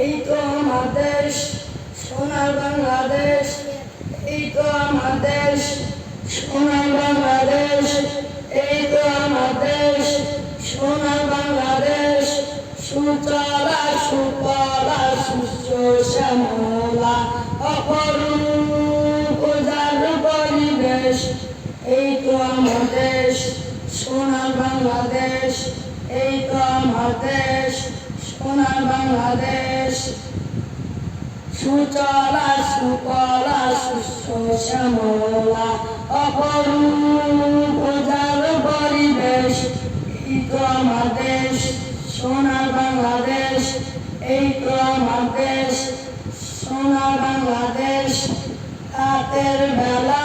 এই তো আমার দেশ, সোনার বাংলাদেশ। এই তো আমার দেশ, সোনার বাংলাদেশ। এই তো আমার দেশ, সোনার বাংলাদেশ। সুচলা সুফলা সুস্থ শ্যামলা অপরূপ পরিবেশ। এই তো আমার দেশ, সোনার বাংলাদেশ। এই তো আমার দেশ সোনার বাংলাদেশ। সুচলা সুকলা সুস্থ, শ্যামলা, অপরূপ যার পরিবেশ। এই তো আমার দেশ, সোনার বাংলাদেশ। এই তো আমার দেশ, সোনার বাংলাদেশ। রাতের বেলা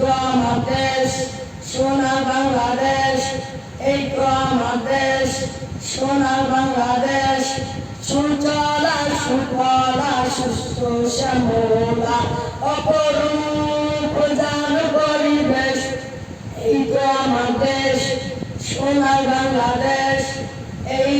তো আমার দেশ সোনার বাংলাদেশ। এই তো আমার দেশ সোনার বাংলাদেশ। সুচলা সুফলা, সুস্থ, শ্যামলা, অপরূপ যার পরিবেশ। এই তো আমার দেশ সোনার বাংলাদেশ। এই